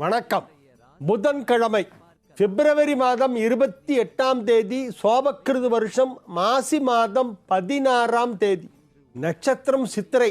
வணக்கம். புதன்கிழமை பிப்ரவரி மாதம் இருபத்தி எட்டாம் தேதி சோபக்கிருது வருஷம் மாசி மாதம் பதினாறாம் தேதி. நட்சத்திரம் சித்திரை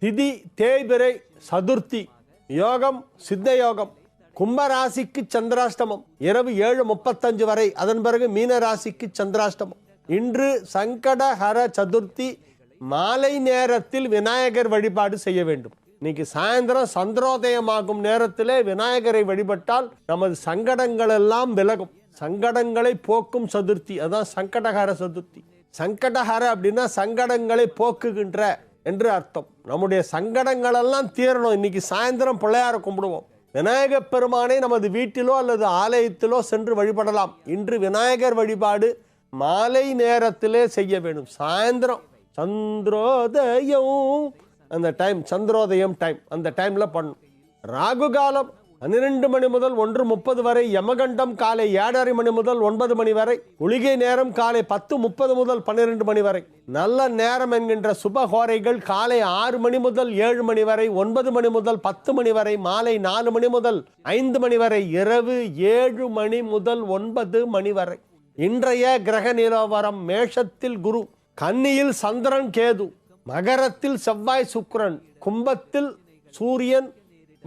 திதி தேய்பிரை சதுர்த்தி யோகம் சித்த யோகம் கும்பராசிக்கு சந்திராஷ்டமம் இரவு ஏழு முப்பத்தஞ்சு வரை. அதன் பிறகு மீன ராசிக்கு சந்திராஷ்டமம். இன்று சங்கடஹர சதுர்த்தி மாலை நேரத்தில் விநாயகர் வழிபாடு செய்ய வேண்டும். இன்னைக்கு சாயந்தரம் சந்திரோதயமாகும் நேரத்திலே விநாயகரை வழிபட்டால் நமது சங்கடங்கள் எல்லாம் விலகும். சங்கடங்களை போக்கும் சதுர்த்தி. அதான் சங்கடகார சதுர்த்தி. சங்கடஹர அப்படின்னா சங்கடங்களை போக்குகின்ற என்று அர்த்தம். நம்முடைய சங்கடங்கள் எல்லாம் தீரணும். இன்னைக்கு சாயந்தரம் பிள்ளையார கும்பிடுவோம். விநாயகப் பெருமானை நமது வீட்டிலோ அல்லது ஆலயத்திலோ சென்று வழிபடலாம். இன்று விநாயகர் வழிபாடு மாலை நேரத்திலே செய்ய வேண்டும். சாயந்தரம் சந்திரோதயம் அந்த டைம் சந்திரோதயம் டைம் அந்த டைமில் பண்ணும் ராகு காலம் பன்னிரெண்டு மணி முதல் ஒன்று முப்பது வரை யமகண்டம் காலை ஏழரை மணி முதல் ஒன்பது மணி வரை ஒளிகை நேரம் காலை பத்து முப்பது முதல் பன்னிரெண்டு மணி வரை. நல்ல நேரம் என்கின்ற சுபஹோரைகள் காலை ஆறு மணி முதல் ஏழு மணி வரை ஒன்பது மணி முதல் பத்து மணி வரை மாலை நாலு மணி முதல் ஐந்து மணி வரை இரவு ஏழு மணி முதல் ஒன்பது மணி வரை. இன்றைய கிரக நிலவரம் மேஷத்தில் குரு கன்னியில் சந்திரன் கேது. மகரத்தில் செவ்வாய் சுக்கிரன் கும்பத்தில் சூரியன்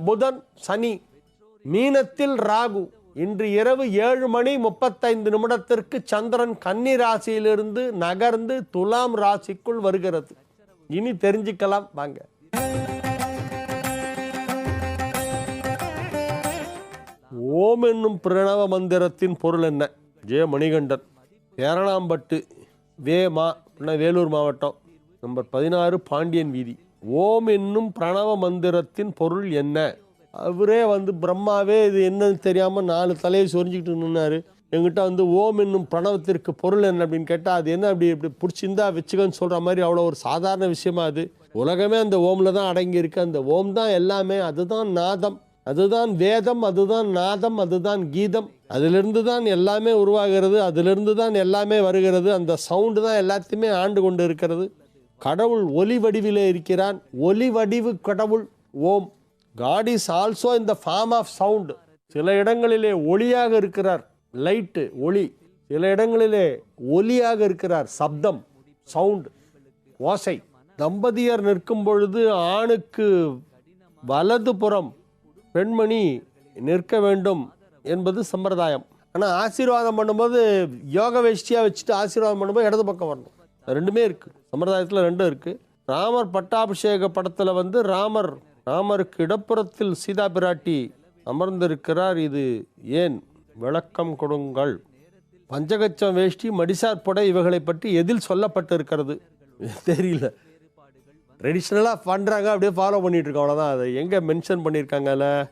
புதன் சனி மீனத்தில் ராகு. இன்று இரவு ஏழு மணி முப்பத்தைந்து நிமிடத்திற்கு சந்திரன் கன்னி ராசியிலிருந்து நகர்ந்து துலாம் ராசிக்குள் வருகிறது. இனி தெரிஞ்சுக்கலாம் வாங்க. ஓம் என்னும் பிரணவ மந்திரத்தின் பொருள் என்ன? ஜெய மணிகண்டன் ஏரணாம்பட்டு வே மா அப்படின்னா வேலூர் மாவட்டம். நம்பர் பதினாறு பாண்டியன் வீதி. ஓம் என்னும் பிரணவ மந்திரத்தின் பொருள் என்ன? அவரே வந்து பிரம்மாவே இது என்னன்னு தெரியாமல் நாலு தலையை சொரிஞ்சிக்கிட்டு நின்னாரு. எங்கிட்ட வந்து ஓம் என்னும் பிரணவத்திற்கு பொருள் என்ன அப்படின்னு கேட்டால் அது என்ன அப்படி இப்படி பிடிச்சிருந்தா வச்சுக்கன்னு சொல்கிற மாதிரி அவ்வளோ ஒரு சாதாரண விஷயமா அது. உலகமே அந்த ஓமில் தான் அடங்கி இருக்கு அந்த ஓம் தான் எல்லாமே அதுதான் நாதம். அதுதான் வேதம் அதுதான் நாதம் அதுதான் கீதம். அதிலிருந்து தான் எல்லாமே உருவாகிறது அதிலிருந்து தான் எல்லாமே வருகிறது. அந்த சவுண்டு தான் எல்லாத்தையுமே ஆண்டு கொண்டு இருக்கிறது. கடவுள் ஒலி வடிவிலே இருக்கிறான். ஒலி வடிவு கடவுள். Om. God is also in the form of sound சில இடங்களிலே ஒளியாக இருக்கிறார். லைட்டு ஒளி. சில இடங்களிலே ஒலியாக இருக்கிறார். சப்தம் சவுண்ட் ஓசை. தம்பதியர் நிற்கும் பொழுது ஆணுக்கு வலது புறம் பெண்மணி நிற்க வேண்டும் என்பது சம்பிரதாயம். ஆனால் ஆசீர்வாதம் பண்ணும்போது யோக வேஷ்டியாக வச்சுட்டு ஆசீர்வாதம் பண்ணும்போது இடது பக்கம் வரணும். ரெண்டுமே இருக்குது சம்பிரதாயத்தில் ரெண்டும் இருக்குது ராமர் பட்டாபிஷேக படத்தில் வந்து ராமர் ராமருக்கு இடப்புறத்தில் சீதா பிராட்டி அமர்ந்திருக்கிறார். இது ஏன்? விளக்கம் கொடுங்கள். பஞ்சகச்சம் வேஷ்டி மடிசார் புடை இவைகளை பற்றி எதில் சொல்லப்பட்டிருக்கிறது? தெரியல. ட்ரெடிஷ்னலாக பண்ணுறாங்க அப்படியே ஃபாலோ பண்ணிகிட்டு இருக்கோம் அவ்வளோதான் அதை எங்கே மென்ஷன் பண்ணியிருக்காங்கல்ல?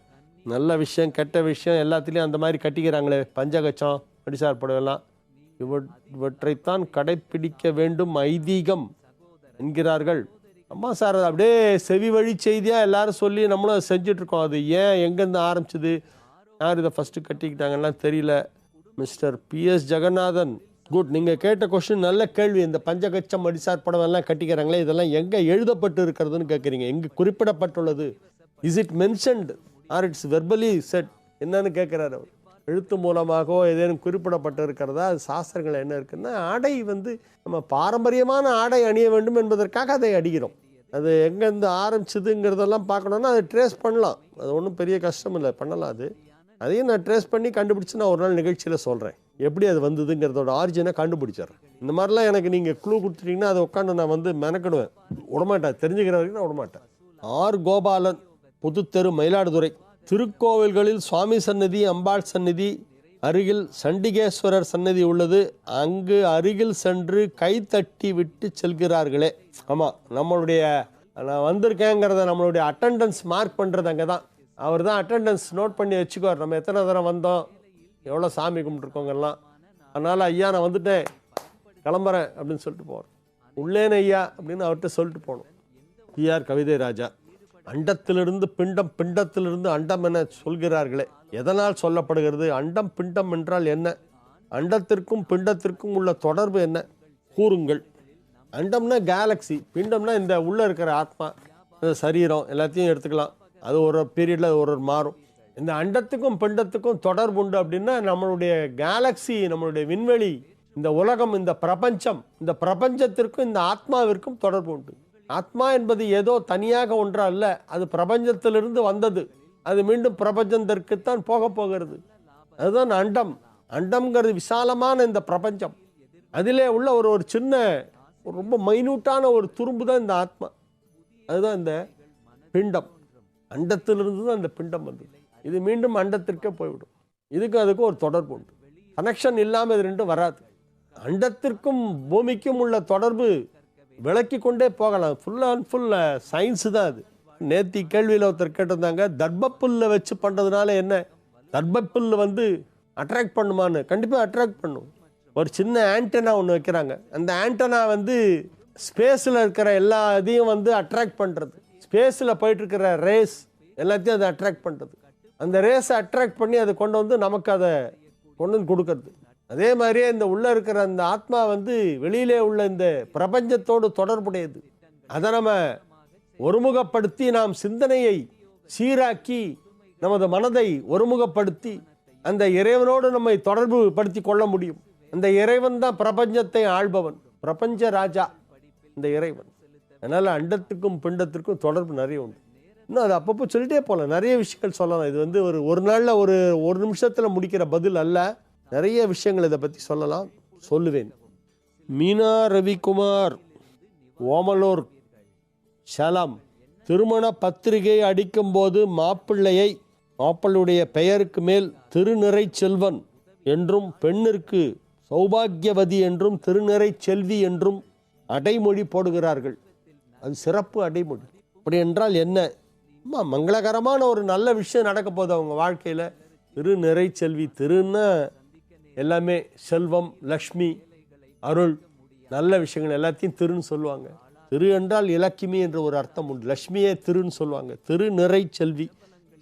நல்ல விஷயம் கெட்ட விஷயம் எல்லாத்துலேயும் அந்த மாதிரி கட்டிக்கிறாங்களே. பஞ்சகச்சம் மடிசார் புடவைலாம் இவற்றைத்தான் கடைப்பிடிக்க வேண்டும் ஐதீகம் என்கிறார்கள். அம்மா சார் அது அப்படியே செவி வழி செய்தியாக எல்லாரும் சொல்லி நம்மளும் செஞ்சிட்ருக்கோம். அது ஏன் எங்கேருந்து ஆரம்பிச்சது? யார் இதை ஃபஸ்ட்டு கட்டிக்கிட்டாங்கலாம் தெரியல. Mister PS Jeganathan. குட் நீங்கள் கேட்ட கொஸ்டின் நல்ல கேள்வி. இந்த பஞ்சகச்சம் அடிசார் படம் எல்லாம் கட்டிக்கிறாங்களே இதெல்லாம் எங்கே எழுதப்பட்டு இருக்கிறதுன்னு கேட்குறீங்க. எங்கே குறிப்பிடப்பட்டுள்ளது? Is it mentioned or it's verbally said என்னன்னு கேட்குறாரு அவர். எழுத்து மூலமாகவோ ஏதேனும் குறிப்பிடப்பட்டு இருக்கிறதா அது சாஸ்திரங்கள் என்ன இருக்குன்னா ஆடை வந்து நம்ம பாரம்பரியமான ஆடை அணிய வேண்டும் என்பதற்காக அதை அடிக்கிறோம் அது எங்கேருந்து ஆரம்பிச்சதுங்கிறதெல்லாம் பார்க்கணுன்னா அதை ட்ரேஸ் பண்ணலாம். அது ஒன்றும் பெரிய கஷ்டம் இல்லை பண்ணலாம் அது. அதையும் நான் ட்ரேஸ் பண்ணி கண்டுபிடிச்சு நான் ஒரு நாள் நிகழ்ச்சியில் சொல்கிறேன் எப்படி அது வந்ததுங்கிறதோட ஆரிஜினை கண்டுபிடிச்சிடுறேன். இந்த மாதிரிலாம் எனக்கு நீங்கள் க்ளூ கொடுத்துட்டிங்கன்னா அதை உட்காந்து நான் வந்து மெனக்கிடுவேன். விடமாட்டேன். தெரிஞ்சுக்கிற வரைக்கும் நான் விடமாட்டேன். ஆர். கோபாலன் புதுத்தெரு மயிலாடுதுறை. திருக்கோவில்களில் சுவாமி சன்னதி அம்பாள் சந்நிதி அருகில் சண்டிகேஸ்வரர் சன்னதி உள்ளது. அங்கு அருகில் சென்று கைத்தட்டி விட்டு செல்கிறார்களே. ஆமாம் நம்மளுடைய நான் வந்திருக்கேங்கிறத நம்மளுடைய அட்டெண்டன்ஸ் மார்க் பண்ணுறது அங்கே தான் அவர் தான் அட்டெண்டன்ஸ் நோட் பண்ணி வச்சுக்குவார். நம்ம எத்தனை தடவை வந்தோம்? எவ்வளோ சாமி கும்பிட்ருக்கோங்கெல்லாம் அதனால் ஐயா நான் வந்துட்டேன். கிளம்புறேன். அப்படின்னு சொல்லிட்டு போகிறோம் உள்ளேன ஐயா அப்படின்னு அவர்கிட்ட சொல்லிட்டு போகணும். பிஆர் கவிதை ராஜா. அண்டத்திலிருந்து பிண்டம் பிண்டத்திலிருந்து அண்டம் என சொல்கிறார்களே. எதனால் சொல்லப்படுகிறது? அண்டம் பிண்டம் என்றால் என்ன? அண்டத்திற்கும் பிண்டத்திற்கும் உள்ள தொடர்பு என்ன? கூறுங்கள். அண்டம்னா கேலக்ஸி பிண்டம்னா இந்த உள்ளே இருக்கிற ஆத்மா இந்த சரீரம் எல்லாத்தையும் எடுத்துக்கலாம். அது ஒரு பீரியடில் ஒரு ஒரு மாறும். இந்த அண்டத்துக்கும் பிண்டத்துக்கும் தொடர்பு உண்டு அப்படின்னா நம்மளுடைய கேலக்ஸி நம்மளுடைய விண்வெளி இந்த உலகம் இந்த பிரபஞ்சம் இந்த பிரபஞ்சத்திற்கும் இந்த ஆத்மாவிற்கும் தொடர்பு உண்டு. ஆத்மா என்பது ஏதோ தனியாக ஒன்று அல்ல. அது பிரபஞ்சத்திலிருந்து வந்தது. அது மீண்டும் பிரபஞ்சத்திற்குத்தான் போக போகிறது. அதுதான் அண்டம். அண்டம்ங்கிறது விசாலமான இந்த பிரபஞ்சம். அதிலே உள்ள ஒரு ஒரு சின்ன ரொம்ப மைனூட்டான ஒரு துரும்பு தான் இந்த ஆத்மா. அதுதான் இந்த பிண்டம். அண்டத்திலிருந்து தான் இந்த பிண்டம் வந்தது. இது மீண்டும் அண்டத்திற்கே போய்விடும். இதுக்கு அதுக்கும் ஒரு தொடர்பு உண்டு. கனெக்ஷன் இல்லாமல் இது ரெண்டும் வராது. அண்டத்திற்கும் பூமிக்கும் உள்ள தொடர்பு விளக்கி கொண்டே போகலாம் ஃபுல் அண்ட் ஃபுல் சயின்ஸு தான் அது. நேத்தி கேள்வியில் ஒருத்தர் கேட்டிருந்தாங்க தர்ப்பப்புல்லை வச்சு பண்ணுறதுனால என்ன? தர்ப்பப்புல் வந்து அட்ராக்ட் பண்ணுமான்னு. கண்டிப்பாக அட்ராக்ட் பண்ணும். ஒரு சின்ன ஆண்டனா ஒன்று வைக்கிறாங்க. அந்த ஆண்டனா வந்து ஸ்பேஸில் இருக்கிற எல்லா இதையும் வந்து அட்ராக்ட் பண்ணுறது ஸ்பேஸில் போயிட்டுருக்கிற ரேஸ் எல்லாத்தையும் அதை அட்ராக்ட் பண்ணுறது அந்த ரேஸை அட்ராக்ட் பண்ணி அதை கொண்டு வந்து நமக்கு அதை கொண்டு வந்து கொடுக்கறது. அதே மாதிரியே இந்த உள்ளே இருக்கிற அந்த ஆத்மா வந்து வெளியிலே உள்ள இந்த பிரபஞ்சத்தோடு தொடர்புடையது. அதை நம்ம ஒருமுகப்படுத்தி நாம் சிந்தனையை சீராக்கி நமது மனதை ஒருமுகப்படுத்தி அந்த இறைவனோடு நம்மை தொடர்பு படுத்தி கொள்ள முடியும். அந்த இறைவன் தான் பிரபஞ்சத்தை ஆள்பவன். பிரபஞ்ச ராஜா இந்த இறைவன். அதனால் அண்டத்துக்கும் பிண்டத்திற்கும் தொடர்பு நிறைய உண்டு. இன்னும் அது அப்பப்போ சொல்லிட்டே போகலாம் நிறைய விஷயங்கள் சொல்லலாம். இது வந்து ஒரு ஒரு நாளில் ஒரு ஒரு நிமிஷத்தில் முடிக்கிற பதில் அல்ல. நிறைய விஷயங்கள் இதை பற்றி சொல்லலாம். சொல்லுவேன். மீனா ரவிக்குமார் ஓமலூர் சலம். திருமண பத்திரிகை அடிக்கும்போது மாப்பிள்ளையை மாப்பிள்ளுடைய பெயருக்கு மேல் திருநிறை செல்வன் என்றும் பெண்ணிற்கு சௌபாகியவதி என்றும் திருநிறை செல்வி என்றும் அடைமொழி போடுகிறார்கள். அது சிறப்பு அடைமொழி. அப்படி என்றால் என்ன? அம்மா மங்களகரமான ஒரு நல்ல விஷயம் நடக்க போகுது அவங்க வாழ்க்கையில். திருநிறை செல்வி திருன்னா எல்லாமே செல்வம் லக்ஷ்மி அருள் நல்ல விஷயங்கள் எல்லாத்தையும் திருன்னு சொல்லுவாங்க. திரு என்றால் இலக்கிமி என்ற ஒரு அர்த்தம் உண்டு. லக்ஷ்மியே திருன்னு சொல்லுவாங்க. திரு நிறை செல்வி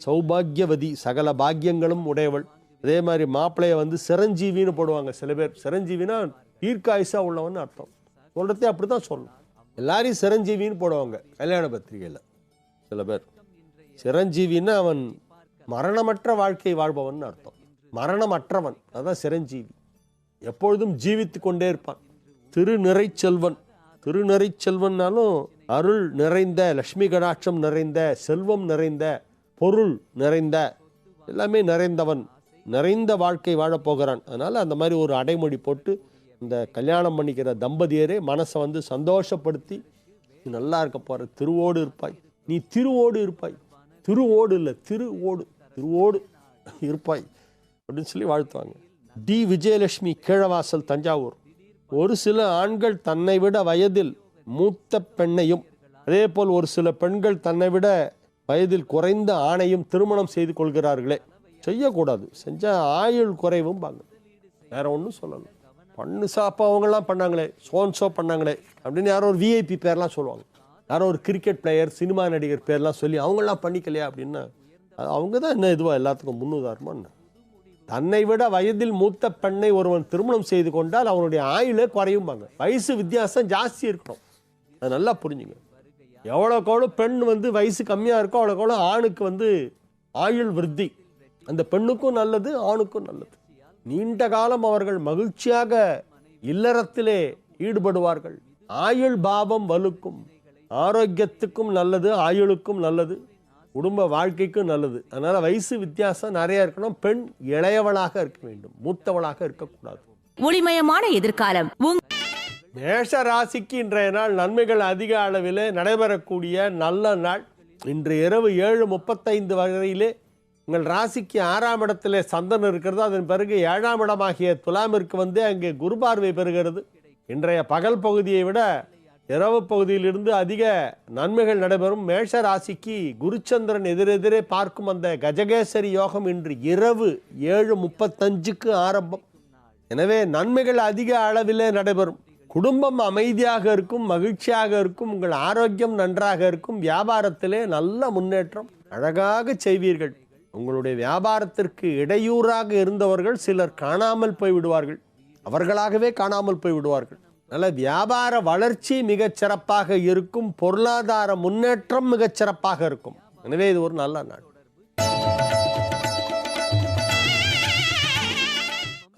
சௌபாகியவதி சகல பாக்கியங்களும் உடையவள். அதே மாதிரி மாப்பிள்ளைய வந்து சிரஞ்சீவின்னு போடுவாங்க சில பேர். சிரஞ்சீவினா தீர்க்காயுசா உள்ளவன் அர்த்தம். சொல்கிறதே அப்படி தான் சொல்லணும் எல்லாரையும் சிரஞ்சீவின்னு போடுவாங்க கல்யாண பத்திரிகையில் சில பேர். சிரஞ்சீவின்னா அவன் மரணமற்ற வாழ்க்கை வாழ்பவன் அர்த்தம். மரணமற்றவன் அதான் சிரஞ்சீவி. எப்பொழுதும் ஜீவித்து கொண்டே இருப்பான். திருநிறை செல்வன். திருநிறை செல்வன்னாலும் அருள் நிறைந்த லக்ஷ்மி கடாட்சம் நிறைந்த செல்வம் நிறைந்த பொருள் நிறைந்த எல்லாமே நிறைந்தவன். நிறைந்த வாழ்க்கை வாழப்போகிறான் அதனால் அந்த மாதிரி ஒரு அடைமொழி போட்டு இந்த கல்யாணம் பண்ணிக்கிற தம்பதியரே மனசை வந்து சந்தோஷப்படுத்தி நீ நல்லா இருக்க போற திருவோடு இருப்பாய். நீ திருவோடு இருப்பாய். திருவோடு இல்லை திருவோடு திருவோடு இருப்பாய். அப்படின்னு சொல்லி வாழ்த்துவாங்க. டி. விஜயலட்சுமி கீழவாசல் தஞ்சாவூர். ஒரு சில ஆண்கள் தன்னை விட வயதில் மூத்த பெண்ணையும் அதே போல் ஒரு சில பெண்கள் தன்னை விட வயதில் குறைந்த ஆணையும் திருமணம் செய்து கொள்கிறார்களே. செய்யக்கூடாது. செஞ்சால் ஆயுள் குறைவும் பாங்க. வேற ஒன்றும் சொல்லலாம் பண்ணு சாப்பா அவங்கெல்லாம் பண்ணாங்களே. சோன்சோ பண்ணாங்களே அப்படின்னு யாரோ ஒரு விஐபி பேர்லாம் சொல்லுவாங்க. யாரோ ஒரு கிரிக்கெட் பிளேயர் சினிமா நடிகர் பேர்லாம் சொல்லி அவங்கெல்லாம் பண்ணிக்கலையா அப்படின்னா அவங்க தான் என்ன இதுவாக எல்லாத்துக்கும் முன்னுதாரணமா என்ன? தன்னை விட வயதில் மூத்த பெண்ணை ஒருவன் திருமணம் செய்து கொண்டால் அவனுடைய ஆயுளே குறையும்பாங்க. வயசு வித்தியாசம் ஜாஸ்தி இருக்கணும் அது நல்லா புரிஞ்சுங்க. எவ்வளோக்கெவ்வளோ பெண் வந்து வயசு கம்மியாக இருக்கோ அவ்வளோக்கெவ்வளோ ஆணுக்கு வந்து ஆயுள் விருத்தி. அந்த பெண்ணுக்கும் நல்லது ஆணுக்கும் நல்லது. நீண்ட காலம் அவர்கள் மகிழ்ச்சியாக இல்லறத்திலே ஈடுபடுவார்கள். ஆயுள் பாவம் வலுக்கும் ஆரோக்கியத்துக்கும் நல்லது ஆயுளுக்கும் நல்லது. குடும்ப வாழ்க்கைக்கும் நல்லது. அதனால வயசு வித்தியாசம் நிறைய இருக்கணும். பெண் இளையவளாக இருக்க வேண்டும். மூத்தவளாக இருக்கக்கூடாது. ஒளிமயமான எதிர்காலம். மேஷ ராசிக்கு இன்றைய நாள் நன்மைகள் அதிக அளவில் நடைபெறக்கூடிய நல்ல நாள். இன்று இரவு ஏழு முப்பத்தைந்து வரையிலே உங்கள் ராசிக்கு ஆறாம் இடத்திலே சந்தனம் இருக்கிறது. அதன் பிறகு ஏழாம் இடமாகிய துலாமிற்கு வந்து அங்கே குரு பார்வை பெறுகிறது. இன்றைய பகல் பகுதியை விட இரவு பகுதியிலிருந்து அதிக நன்மைகள் நடைபெறும். மேஷ ராசிக்கு குருச்சந்திரன் எதிரெதிரே பார்க்கும் அந்த கஜகேசரி யோகம் இன்று இரவு ஏழு முப்பத்தஞ்சுக்கு ஆரம்பம். எனவே நன்மைகள் அதிக அளவிலே நடைபெறும். குடும்பம் அமைதியாக இருக்கும் மகிழ்ச்சியாக இருக்கும் உங்கள் ஆரோக்கியம் நன்றாக இருக்கும் வியாபாரத்திலே நல்ல முன்னேற்றம் அழகாக செய்வீர்கள். உங்களுடைய வியாபாரத்திற்கு இடையூறாக இருந்தவர்கள் சிலர் காணாமல் போய் விடுவார்கள் அவர்களாகவே காணாமல் போய் அதனால் வியாபார வளர்ச்சி மிகச்சிறப்பாக இருக்கும் பொருளாதார முன்னேற்றம் மிகச்சிறப்பாக இருக்கும். எனவே இது ஒரு நல்ல நாள்.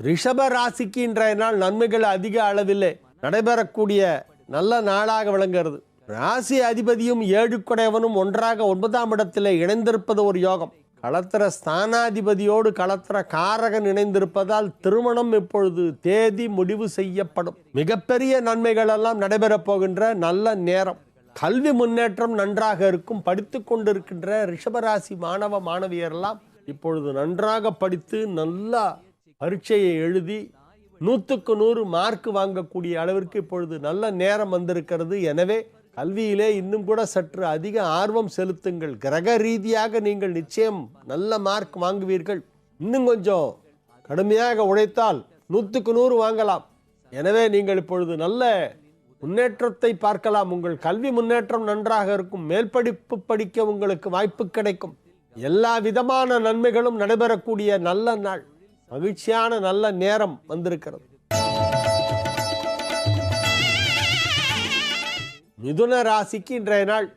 ரிஷப ராசிக்கு இன்றைய நாள் நன்மைகள் அதிக அளவில் நடைபெறக்கூடிய நல்ல நாளாக விளங்குகிறது. ராசி அதிபதியும் ஏழு குடையவனும் ஒன்றாக ஒன்பதாம் இடத்தில் இணைந்திருப்பது ஒரு யோகம். களத்திர ஸ்தானாதிபதியோடு களத்திர காரகன் இணைந்திருப்பதால் திருமணம் இப்பொழுது தேதி முடிவு செய்யப்படும். மிகப்பெரிய நன்மைகள் எல்லாம் நடைபெறப் போகின்ற நல்ல நேரம். கல்வி முன்னேற்றம் நன்றாக இருக்கும் படித்து கொண்டிருக்கின்ற ரிஷபராசி மாணவ மாணவியரெல்லாம் இப்பொழுது நன்றாக படித்து நல்லா பரீட்சையை எழுதி நூற்றுக்கு நூறு மார்க் வாங்கக்கூடிய அளவிற்கு இப்பொழுது நல்ல நேரம் வந்திருக்கிறது. எனவே கல்வியிலே இன்னும் கூட சற்று அதிக ஆர்வம் செலுத்துங்கள். கிரக ரீதியாக நீங்கள் நிச்சயம் நல்ல மார்க் வாங்குவீர்கள். இன்னும் கொஞ்சம் கடுமையாக உழைத்தால் நூற்றுக்கு நூறு வாங்கலாம். எனவே நீங்கள் இப்பொழுது நல்ல முன்னேற்றத்தை பார்க்கலாம். உங்கள் கல்வி முன்னேற்றம் நன்றாக இருக்கும். மேல்படிப்பு படிக்க உங்களுக்கு வாய்ப்பு கிடைக்கும். எல்லா விதமான நன்மைகளும் நடைபெறக்கூடிய நல்ல நாள். மகிழ்ச்சியான நல்ல நேரம் வந்திருக்கிறது. மிதுன ராசிக்கு இன்றைய நாள்.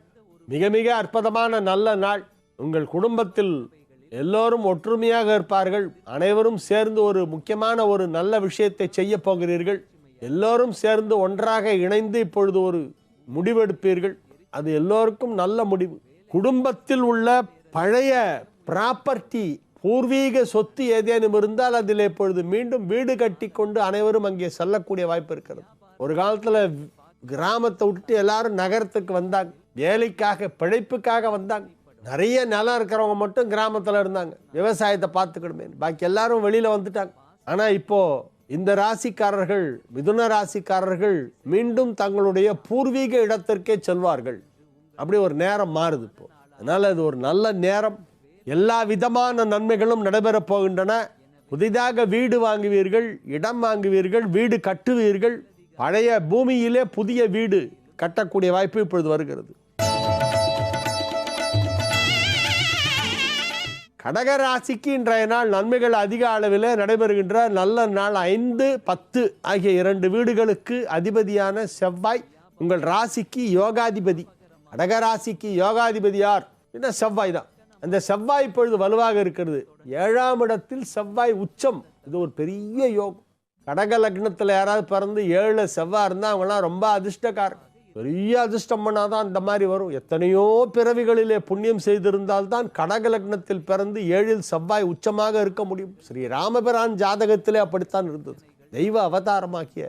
மிக மிக அற்புதமான நல்ல நாள். உங்கள் குடும்பத்தில் எல்லோரும் ஒற்றுமையாக இருப்பார்கள். அனைவரும் சேர்ந்து ஒரு முக்கியமான ஒரு நல்ல விஷயத்தை செய்ய போகிறீர்கள். எல்லோரும் சேர்ந்து ஒன்றாக இணைந்து இப்பொழுது ஒரு முடிவெடுப்பீர்கள். அது எல்லோருக்கும் நல்ல முடிவு. குடும்பத்தில் உள்ள பழைய ப்ராப்பர்ட்டி பூர்வீக சொத்து ஏதேனும் இருந்தால் அதில் இப்பொழுது மீண்டும் வீடு கட்டி கொண்டு அனைவரும் அங்கே செல்லக்கூடிய வாய்ப்பு இருக்கிறது. ஒரு காலத்தில் கிராமத்தை விட்டு எல்லாரும் நகரத்துக்கு வந்தாங்க. வேலைக்காக பிழைப்புக்காக வந்தாங்க. நிறைய நிலம் இருக்கிறவங்க மட்டும் கிராமத்தில் இருந்தாங்க. விவசாயத்தை பார்த்துக்கணுமே. பாக்கி எல்லாரும் வெளியில் வந்துட்டாங்க. ஆனால் இப்போது இந்த ராசிக்காரர்கள் மிதுன ராசிக்காரர்கள் மீண்டும் தங்களுடைய பூர்வீக இடத்திற்கே செல்வார்கள். அப்படி ஒரு நேரம் மாறுது இப்போ. அதனால் இது ஒரு நல்ல நேரம். எல்லா விதமான நன்மைகளும் நடைபெறப் போகின்றன. புதிதாக வீடு வாங்குவீர்கள் இடம் வாங்குவீர்கள் வீடு கட்டுவீர்கள். பழைய பூமியிலே புதிய வீடு கட்டக்கூடிய வாய்ப்பு இப்பொழுது வருகிறது. கடக ராசிக்கு இன்றைய நாள் நன்மைகள் அதிக அளவில் நடைபெறுகின்ற நல்ல நாள் ஐந்து பத்து ஆகிய இரண்டு வீடுகளுக்கு அதிபதியான செவ்வாய் உங்கள் ராசிக்கு யோகாதிபதி. கடக ராசிக்கு யோகாதிபதி யார்? என்ன செவ்வாய் தான். அந்த செவ்வாய் இப்பொழுது வலுவாக இருக்கிறது. ஏழாம் இடத்தில் செவ்வாய் உச்சம். இது ஒரு பெரிய யோகம். கடக லக்னத்தில் யாராவது பிறந்து ஏழு செவ்வாய் இருந்தால் அவங்களாம் ரொம்ப அதிர்ஷ்டக்காரன் பெரிய அதிர்ஷ்டம் பண்ணாதான் இந்த மாதிரி வரும். எத்தனையோ பிறவிகளிலே புண்ணியம் செய்திருந்தால்தான் கடக லக்னத்தில் பிறந்து ஏழில் செவ்வாய் உச்சமாக இருக்க முடியும். ஸ்ரீ ராமபிரான் ஜாதகத்திலே அப்படித்தான் இருந்தது. தெய்வ அவதாரமாக்கிய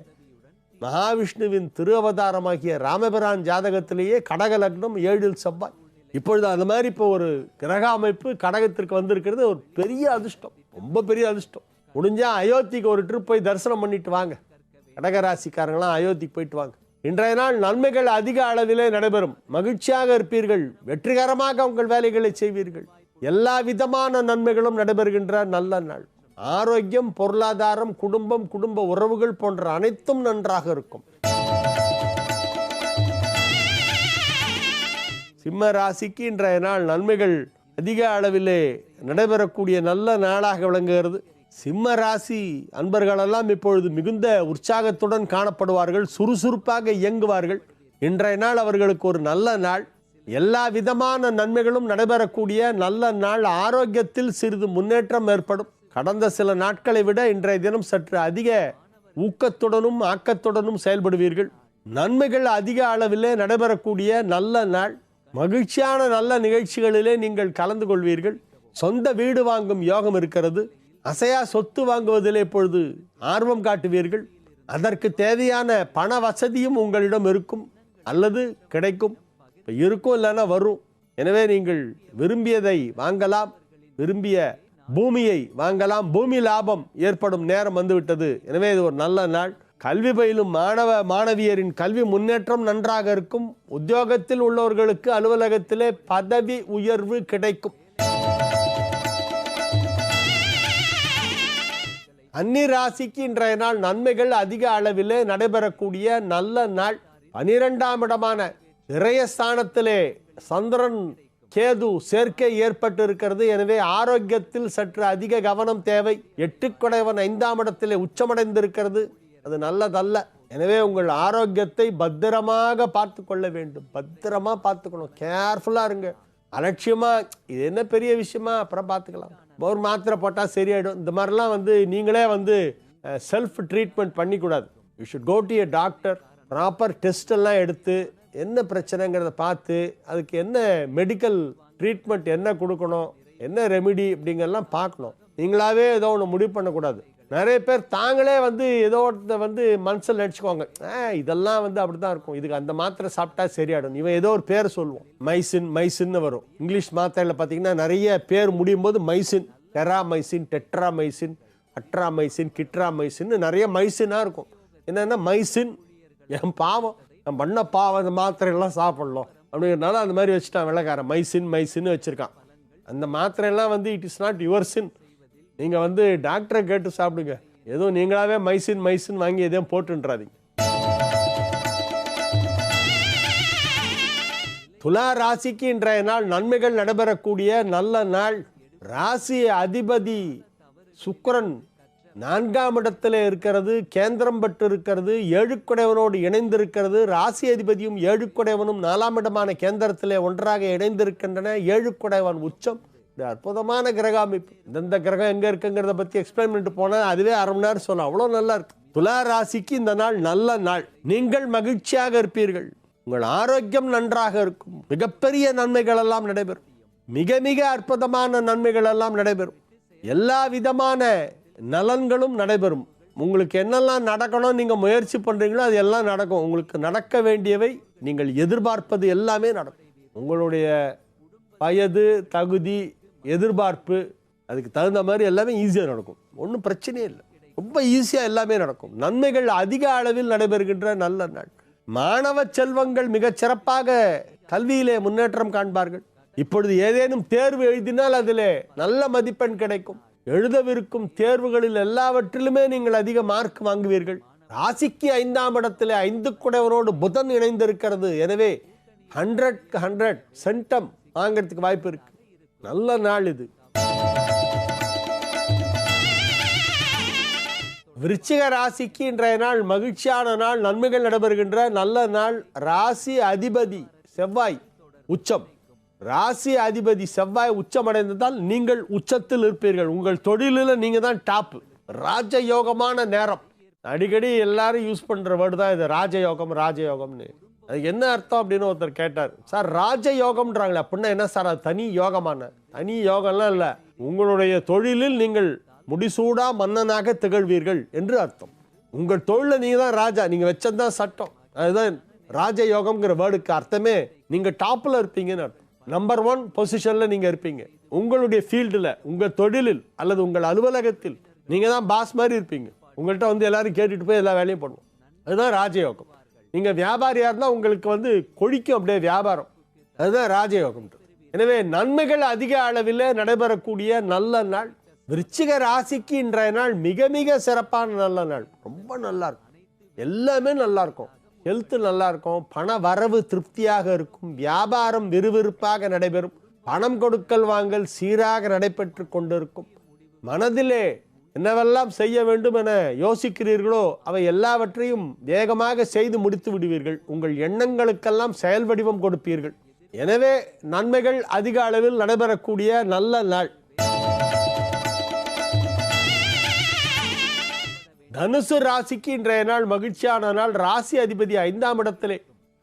மகாவிஷ்ணுவின் திரு அவதாரமாகிய ராமபிரான் ஜாதகத்திலேயே கடக லக்னம் ஏழில் செவ்வாய். இப்பொழுது அது மாதிரி இப்போ ஒரு கிரக அமைப்பு கடகத்திற்கு வந்திருக்கிறது. ஒரு பெரிய அதிர்ஷ்டம். ரொம்ப பெரிய அதிர்ஷ்டம். முடிஞ்சால் அயோத்திக்கு ஒரு ட்ரிப் போய் தரிசனம் பண்ணிட்டு வாங்க. கடகராசிக்காரங்களாம் அயோத்திக்கு போயிட்டு வாங்க. இன்றைய நாள் நன்மைகள் அதிக அளவிலே நடைபெறும். மகிழ்ச்சியாக இருப்பீர்கள். வெற்றிகரமாக உங்கள் வேலைகளை செய்வீர்கள். எல்லா விதமான நன்மைகளும் நடைபெறுகின்ற நல்ல நாள். ஆரோக்கியம் பொருளாதாரம் குடும்பம் குடும்ப உறவுகள் போன்ற அனைத்தும் நன்றாக இருக்கும். சிம்ம ராசிக்கு இன்றைய நாள் நன்மைகள் அதிக அளவிலே நடைபெறக்கூடிய நல்ல நாளாக விளங்குகிறது. சிம்ம ராசி அன்பர்களெல்லாம் இப்பொழுது மிகுந்த உற்சாகத்துடன் காணப்படுவார்கள் சுறுசுறுப்பாக இயங்குவார்கள். இன்றைய நாள் அவர்களுக்கு ஒரு நல்ல நாள். எல்லா விதமான நன்மைகளும் நடைபெறக்கூடிய நல்ல நாள். ஆரோக்கியத்தில் சிறிது முன்னேற்றம் ஏற்படும். கடந்த சில நாட்களை விட இன்றைய தினம் சற்று அதிக ஊக்கத்துடனும் ஆக்கத்துடனும் செயல்படுவீர்கள். நன்மைகள் அதிக அளவிலே நடைபெறக்கூடிய நல்ல நாள். மகிழ்ச்சியான நல்ல நிகழ்ச்சிகளிலே நீங்கள் கலந்து கொள்வீர்கள். சொந்த வீடு வாங்கும் யோகம் இருக்கிறது. அசையா சொத்து வாங்குவதிலே இப்பொழுது ஆர்வம் காட்டுவீர்கள். அதற்கு தேவையான பண வசதியும் உங்களிடம் இருக்கும். அல்லது கிடைக்கும். இப்போ இருக்கும் இல்லைன்னா வரும். எனவே நீங்கள் விரும்பியதை வாங்கலாம். விரும்பிய பூமியை வாங்கலாம். பூமி லாபம் ஏற்படும் நேரம் வந்துவிட்டது. எனவே இது ஒரு நல்ல நாள். கல்வி பயிலும் மாணவ மாணவியரின் கல்வி முன்னேற்றம் நன்றாக இருக்கும். உத்தியோகத்தில் உள்ளவர்களுக்கு அலுவலகத்திலே பதவி உயர்வு கிடைக்கும். அன்னி ராசிக்கு இன்றைய நாள் நன்மைகள் அதிக அளவிலே நடைபெறக்கூடிய நல்ல நாள். பனிரெண்டாம் இடமான இறையஸ்தானத்திலே சந்திரன் கேது சேர்க்கை ஏற்பட்டு இருக்கிறது எனவே ஆரோக்கியத்தில் சற்று அதிக கவனம் தேவை. எட்டுக்குடையவன் ஐந்தாம் இடத்திலே உச்சமடைந்திருக்கிறது. அது நல்லதல்ல. எனவே உங்கள் ஆரோக்கியத்தை பத்திரமாக பார்த்து கொள்ள வேண்டும். பத்திரமா பார்த்துக்கணும். கேர்ஃபுல்லா இருங்க. அலட்சியமா இது என்ன பெரிய விஷயமா? அப்புறம் பார்த்துக்கலாம். ஒரு மாத்திரை போட்டால் சரியாயிடும். இந்த மாதிரிலாம் வந்து நீங்களே வந்து self treatment பண்ணிக்கூடாது. You should go to a doctor proper test எல்லாம் எடுத்து என்ன பிரச்சனைங்கிறத பார்த்து அதுக்கு என்ன மெடிக்கல் ட்ரீட்மெண்ட் என்ன கொடுக்கணும் என்ன ரெமிடி அப்படிங்கிறலாம் பார்க்கணும். நீங்களாவே ஏதோ ஒன்று முடிவு பண்ணக்கூடாது. நிறைய பேர் தாங்களே வந்து ஏதோ ஒருத்த வந்து மனசில் நினச்சிக்குவாங்க. இதெல்லாம் வந்து அப்படி தான் இருக்கும். இதுக்கு அந்த மாத்திரை சாப்பிட்டா சரியாயிடும். இவன் ஏதோ ஒரு பேர் சொல்லுவோம் மைசின் மைசின்னு வரும். இங்கிலீஷ் மாத்திரையில் பார்த்தீங்கன்னா நிறைய பேர் முடியும் போது மைசின் டெராமைசின் டெட்ராமைசின் அட்ராமைசின் கிட்ராமைசின்னு நிறைய மைசினாக இருக்கும். என்னென்னா மைசின் என் பாவம் நான் பண்ண பாவம் அந்த மாத்திரையெல்லாம் சாப்பிட்லாம் அப்படிங்கிறனால அந்த மாதிரி வச்சுட்டான் விளக்காரன் மைசின் மைசின்னு வச்சுருக்கான். அந்த மாத்திரையெல்லாம் வந்து it is not your sin நீங்கள் வந்து டாக்டரை கேட்டு சாப்பிடுங்க. எதுவும் நீங்களாவே மைசின் மைசின் வாங்கி எதையும் போட்டுன்றாதீங்க. துலா ராசிக்கு இன்றைய நாள் நன்மைகள் நடைபெறக்கூடிய நல்ல நாள். ராசி அதிபதி சுக்கரன் நான்காம் இடத்துல இருக்கிறது கேந்திரம் பட்டு இருக்கிறது ஏழுக்குடையவனோடு இணைந்திருக்கிறது. ராசி அதிபதியும் ஏழுக்குடையவனும் நாலாம் இடமான கேந்திரத்திலே ஒன்றாக இணைந்திருக்கின்றன. ஏழுக்குடையவன் உச்சம். இந்த அற்புதமான கிரக அமைப்பு இந்தந்த கிரகம் எங்கே இருக்குங்கிறத பற்றி எக்ஸ்பிளைன் பண்ணிட்டு போனால் அதுவே அரை மணி நேரம் சொல்லலாம். அவ்வளோ நல்லா இருக்கு. துலா ராசிக்கு இந்த நாள் நல்ல நாள். நீங்கள் மகிழ்ச்சியாக இருப்பீர்கள். உங்கள் ஆரோக்கியம் நன்றாக இருக்கும். மிகப்பெரிய நன்மைகள் எல்லாம் நடைபெறும். மிக மிக அற்புதமான நன்மைகள் எல்லாம் நடைபெறும். எல்லா விதமான நலன்களும் நடைபெறும். உங்களுக்கு என்னெல்லாம் நடக்கணும் நீங்கள் முயற்சி பண்ணுறீங்களோ அது எல்லாம் நடக்கும். உங்களுக்கு நடக்க வேண்டியவை நீங்கள் எதிர்பார்ப்பது எல்லாமே நடக்கும். உங்களுடைய வயது தகுதி எதிர்பார்ப்பு அதுக்கு தகுந்த மாதிரி எல்லாமே ஈஸியாக நடக்கும். ஒன்றும் பிரச்சனையே இல்லை. ரொம்ப ஈஸியாக எல்லாமே நடக்கும். நன்மைகள் அதிக அளவில் நடைபெறுகின்ற நல்ல நாள். மாணவ செல்வங்கள் மிகச் சிறப்பாக கல்வியிலே முன்னேற்றம் காண்பார்கள். இப்பொழுது ஏதேனும் தேர்வு எழுதினால் அதிலே நல்ல மதிப்பெண் கிடைக்கும். எழுதவிருக்கும் தேர்வுகளில் எல்லாவற்றிலுமே நீங்கள் அதிக மார்க் வாங்குவீர்கள். ராசிக்கு ஐந்தாம் இடத்தில் ஐந்து குடைவரோடு புதன் இணைந்திருக்கிறது. எனவே ஹண்ட்ரட் ஹண்ட்ரட் சென்டம் வாங்கிறதுக்கு வாய்ப்பு இருக்கு. நல்ல நாள் இது. விருச்சிக ராசிக்கு இன்றைய நாள் மகிழ்ச்சியான நாள் நன்மைகள் நடைபெறுகின்ற நல்ல நாள். ராசி அதிபதி செவ்வாய் உச்சம். ராசி அதிபதி செவ்வாய் உச்சம் அடைந்ததால் நீங்கள் உச்சத்தில் இருப்பீர்கள். உங்கள் தொழிலில் நீங்கள் தான் டாப் ராஜயோகமான நேரம். அடிக்கடி எல்லாரும் யூஸ் பண்ணுற வேர்டு தான் இது. ராஜயோகம் ராஜயோகம்னு. அது என்ன அர்த்தம் அப்படின்னு ஒருத்தர் கேட்டார். சார் ராஜ யோகம்ன்றாங்களே அப்படின்னா என்ன சார் அது தனி யோகமான? தனி யோகம்லாம் இல்லை. உங்களுடைய தொழிலில் நீங்கள் முடிசூடா மன்னனாக திகழ்வீர்கள் என்று அர்த்தம். உங்கள் தொழிலில் நீங்கள் தான் ராஜா நீங்கள் வச்சதுதான் சட்டம். அதுதான் ராஜ யோகம்ங்கிற வேர்டுக்கு அர்த்தமே நீங்கள் டாப்பில் இருப்பீங்கன்னு அர்த்தம். நம்பர் ஒன் பொசிஷனில் நீங்கள் இருப்பீங்க. உங்களுடைய ஃபீல்டில் உங்கள் தொழிலில் அல்லது உங்கள் அலுவலகத்தில் நீங்கள் தான் பாஸ் மாதிரி இருப்பீங்க. உங்கள்கிட்ட வந்து எல்லாரும் கேட்டுட்டு போய் எல்லா வேலையும் பண்ணுவோம். அதுதான் ராஜயோகம். நீங்கள் வியாபாரியாக இருந்தால் உங்களுக்கு வந்து கொழிக்கும் அப்படியே வியாபாரம். அதுதான் ராஜயோகம். எனவே நன்மைகள் அதிக அளவில் நடைபெறக்கூடிய நல்ல நாள். விருச்சிக ராசிக்கு இன்றைய நாள் மிக மிக சிறப்பான நல்ல நாள். ரொம்ப நல்லா இருக்கும் எல்லாமே நல்லா இருக்கும் ஹெல்த்து நல்லா இருக்கும் பண வரவு திருப்தியாக இருக்கும். வியாபாரம் விறுவிறுப்பாக நடைபெறும். பணம் கொடுக்கல் வாங்கல் சீராக நடைபெற்று கொண்டிருக்கும். மனதிலே என்னவெல்லாம் செய்ய வேண்டும் என யோசிக்கிறீர்களோ அவை எல்லாவற்றையும் வேகமாக செய்து முடித்து விடுவீர்கள். உங்கள் எண்ணங்களுக்கெல்லாம் செயல் வடிவம் கொடுப்பீர்கள். எனவே நன்மைகள் அதிக அளவில் நடைபெறக்கூடிய நல்ல நாள். தனுசு ராசிக்கு இன்றைய நாள் மகிழ்ச்சியான நாள். ராசி அதிபதி ஐந்தாம் இடத்திலே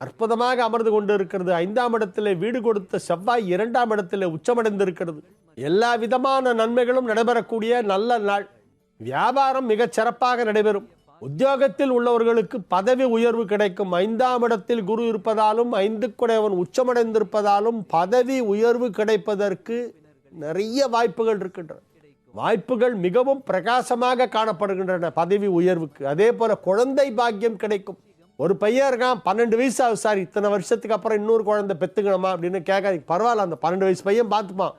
அற்புதமாக அமர்ந்து கொண்டிருக்கிறது. ஐந்தாம் இடத்திலே வீடு கொடுத்த செவ்வாய் இரண்டாம் இடத்திலே உச்சமடைந்திருக்கிறது. எல்லா விதமான நன்மைகளும் நடைபெறக்கூடிய நல்ல நாள். வியாபாரம் மிகச் சிறப்பாக நடைபெறும். உத்தியோகத்தில் உள்ளவர்களுக்கு பதவி உயர்வு கிடைக்கும். ஐந்தாம் இடத்தில் குரு இருப்பதாலும் ஐந்து குடையவன் உச்சமடைந்திருப்பதாலும் பதவி உயர்வு கிடைப்பதற்கு நிறைய வாய்ப்புகள் இருக்கின்றன. வாய்ப்புகள் மிகவும் பிரகாசமாக காணப்படுகின்றன பதவி உயர்வுக்கு. அதே போல குழந்தை பாக்கியம் கிடைக்கும். ஒரு பையன் இருக்கான் பன்னெண்டு வயசு ஆகுது சார். இத்தனை வருஷத்துக்கு அப்புறம் இன்னொரு குழந்தை பெத்துக்கணுமா அப்படின்னு கேட்காது பரவாயில்ல அந்த பன்னெண்டு வயசு பையன் பார்த்துப்பான்.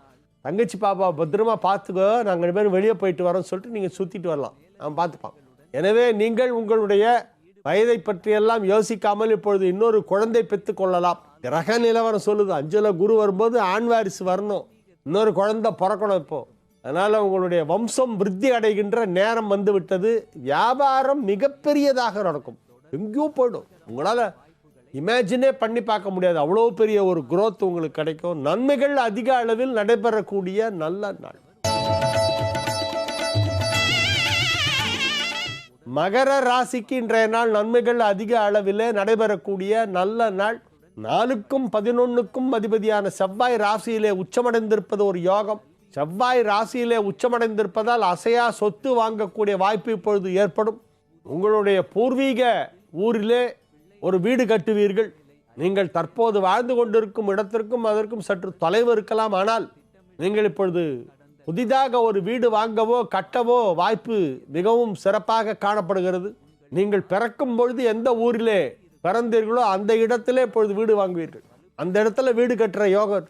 தங்கச்சி பாப்பாவை பத்திரமா பார்த்துக்கோ நாங்கள் ரெண்டு பேரும் வெளியே போயிட்டு வரோம்னு சொல்லிட்டு நீங்கள் சுற்றிட்டு வரலாம். அவன் பார்த்துப்பான். எனவே நீங்கள் உங்களுடைய வயதை பற்றியெல்லாம் யோசிக்காமல் இப்பொழுது இன்னொரு குழந்தை பெற்று கொள்ளலாம். கிரக நிலவரம் சொல்லுது. அஞ்சல குரு வரும்போது ஆண் வாரிசு வரணும். இன்னொரு குழந்தை பிறக்கணும் இப்போ. அதனால் உங்களுடைய வம்சம் விருத்தி அடைகின்ற நேரம் வந்து விட்டது வியாபாரம் மிகப்பெரியதாக நடக்கும். எங்கேயோ போயிடும். உங்களால் இமேஜினே பண்ணி பார்க்க முடியாது. அவ்வளோ பெரிய ஒரு குரோத் உங்களுக்கு கிடைக்கும். நன்மைகள் அதிக அளவில் நடைபெறக்கூடிய நல்ல நாள். மகர ராசிக்கு இன்றைய நாள் நன்மைகள் அதிக அளவிலே நடைபெறக்கூடிய நல்ல நாள். நாலுக்கும் பதினொன்னுக்கும் அதிபதியான செவ்வாய் ராசியிலே உச்சமடைந்திருப்பது ஒரு யோகம். செவ்வாய் ராசியிலே உச்சமடைந்திருப்பதால் அசையா சொத்து வாங்கக்கூடிய வாய்ப்பு இப்பொழுது ஏற்படும். உங்களுடைய பூர்வீக ஊரிலே ஒரு வீடு கட்டுவீர்கள். நீங்கள் தற்போது வாழ்ந்து கொண்டிருக்கும் இடத்திற்கும் அதற்கும் சற்று தொலைவு இருக்கலாம். ஆனால் நீங்கள் இப்பொழுது புதிதாக ஒரு வீடு வாங்கவோ கட்டவோ வாய்ப்பு மிகவும் சிறப்பாக காணப்படுகிறது. நீங்கள் பிறக்கும் பொழுது எந்த ஊரிலே பிறந்தீர்களோ அந்த இடத்திலே இப்பொழுது வீடு வாங்குவீர்கள். அந்த இடத்துல வீடு கட்டுற யோகம்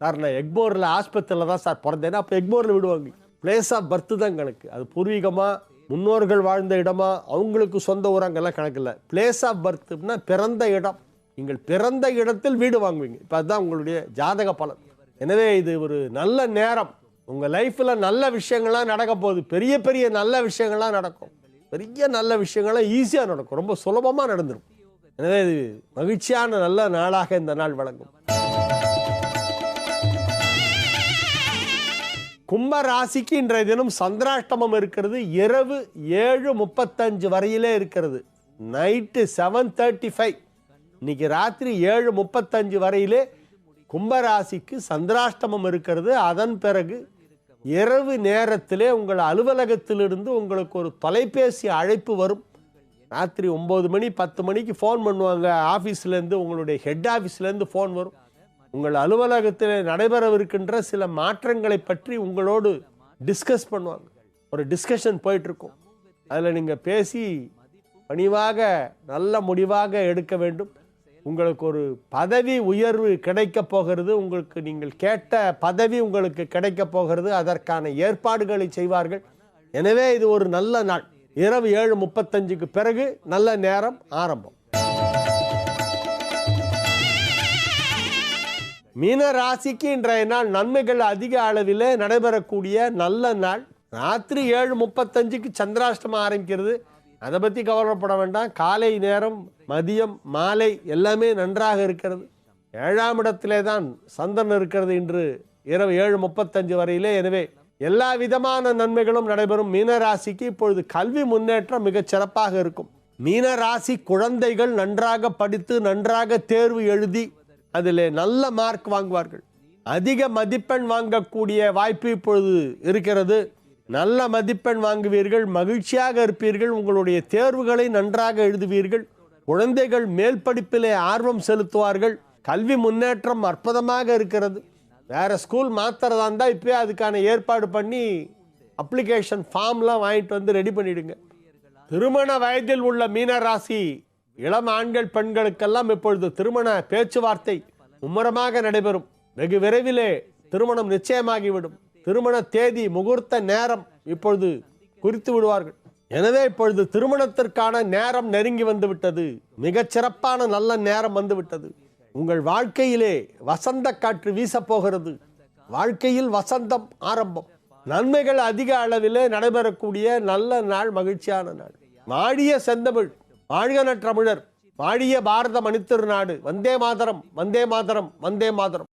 சார் நான் எக்மோரில் ஆஸ்பத்திரியில் தான் சார் பிறந்தேன்னா அப்போ எக்மோரில் வீடு வாங்கி பிளேஸ் ஆஃப் பர்த்து தான் கணக்கு அது பூர்வீகமாக முன்னோர்கள் வாழ்ந்த இடமா அவங்களுக்கு சொந்த ஊரங்கெல்லாம் கணக்கு பிளேஸ் ஆஃப் பர்த்னா பிறந்த இடம். நீங்கள் பிறந்த இடத்தில் வீடு வாங்குவீங்க. இப்போ அதுதான் உங்களுடைய ஜாதக பலன். எனவே இது ஒரு நல்ல நேரம். உங்கள் லைஃப்பில் நல்ல விஷயங்கள்லாம் நடக்க போகுது. பெரிய பெரிய நல்ல விஷயங்கள்லாம் நடக்கும். பெரிய நல்ல விஷயங்கள்லாம் ஈஸியாக நடக்கும். ரொம்ப சுலபமாக நடந்துடும் எனவே இது மகிழ்ச்சியான நல்ல நாளாக இந்த நாள் வழங்கும் கும்ப ராசிக்கு இன்றைய தினம் சந்திராஷ்டமம் இருக்கிறது. இரவு ஏழு முப்பத்தஞ்சு வரையிலே இருக்கிறது. நைட்டு செவன் தேர்ட்டி ஃபைவ் இன்னைக்கு ராத்திரி ஏழு முப்பத்தஞ்சு வரையிலே கும்பராசிக்கு சந்திராஷ்டமம் இருக்கிறது. அதன் பிறகு இரவு நேரத்திலே உங்கள் அலுவலகத்திலிருந்து உங்களுக்கு ஒரு தொலைபேசி அழைப்பு வரும். ராத்திரி ஒம்பது மணி பத்து மணிக்கு ஃபோன் பண்ணுவாங்க. ஆஃபீஸ்லேருந்து உங்களுடைய ஹெட் ஆஃபீஸ்லேருந்து ஃபோன் வரும். உங்கள் அலுவலகத்தில் நடைபெறவிருக்கின்ற சில மாற்றங்களை பற்றி உங்களோடு டிஸ்கஸ் பண்ணுவாங்க. ஒரு டிஸ்கஷன் போயிட்டுருக்கும். அதில் நீங்கள் பேசி பணிவாக நல்ல முடிவாக எடுக்க வேண்டும். உங்களுக்கு ஒரு பதவி உயர்வு கிடைக்கப் போகிறது. உங்களுக்கு நீங்கள் கேட்ட பதவி உங்களுக்கு கிடைக்கப் போகிறது. அதற்கான ஏற்பாடுகளை செய்வார்கள். எனவே இது ஒரு நல்ல நாள். இரவு ஏழு முப்பத்தஞ்சுக்கு பிறகு நல்ல நேரம் ஆரம்பம். மீன ராசிக்கு இன்றைய நாள் நன்மைகள் அதிக அளவில் நடைபெறக்கூடிய நல்ல நாள். ராத்திரி ஏழு முப்பத்தஞ்சுக்கு சந்திராஷ்டமம் ஆரம்பிக்கிறது. அதை பற்றி கவலைப்பட வேண்டாம். காலை நேரம் மதியம் மாலை எல்லாமே நன்றாக இருக்கிறது. ஏழாம் இடத்திலே தான் சந்திரன் இருக்கிறது இன்று இரவு ஏழு முப்பத்தஞ்சு வரையிலே. எனவே எல்லா விதமான நன்மைகளும் நடைபெறும் மீன ராசிக்கு இப்பொழுது கல்வி முன்னேற்றம் மிகச் சிறப்பாக இருக்கும். மீன ராசி குழந்தைகள் நன்றாக படித்து நன்றாக தேர்வு எழுதி அதில் நல்ல மார்க் வாங்குவார்கள். அதிக மதிப்பெண் வாங்கக்கூடிய வாய்ப்பு இப்பொழுது இருக்கிறது. நல்ல மதிப்பெண் வாங்குவீர்கள் மகிழ்ச்சியாக இருப்பீர்கள் உங்களுடைய தேர்வுகளை நன்றாக எழுதுவீர்கள் குழந்தைகள் மேல் படிப்பிலே ஆர்வம் செலுத்துவார்கள் கல்வி முன்னேற்றம் அற்புதமாக இருக்கிறது. வேறு ஸ்கூல் மாத்துறதா இருந்தால் இப்போயே அதுக்கான ஏற்பாடு பண்ணி அப்ளிகேஷன் ஃபார்ம்லாம் வாங்கிட்டு வந்து ரெடி பண்ணிவிடுங்க திருமண வயதில் உள்ள மீன ராசி இளம் ஆண்கள் பெண்களுக்கெல்லாம் இப்பொழுது திருமண பேச்சுவார்த்தை மும்முரமாக நடைபெறும். வெகு விரைவிலே திருமணம் நிச்சயமாகிவிடும். திருமண தேதி முகூர்த்த நேரம் இப்பொழுது குறித்து விடுவார்கள். எனவே இப்பொழுது திருமணத்திற்கான நேரம் நெருங்கி வந்துவிட்டது. மிகச் சிறப்பான நல்ல நேரம் வந்துவிட்டது. உங்கள் வாழ்க்கையிலே வசந்த காற்று வீசப் போகிறது. வாழ்க்கையில் வசந்தம் ஆரம்பம். நன்மைகள் அதிக அளவிலே நடைபெறக்கூடிய நல்ல நாள் மகிழ்ச்சியான நாள். மாடிய செந்தமிழ் வாழ்கன தமிழர் வாழிய பாரத மணித்திருநாடு வந்தே மாதரம் வந்தே மாதரம் வந்தே மாதரம்.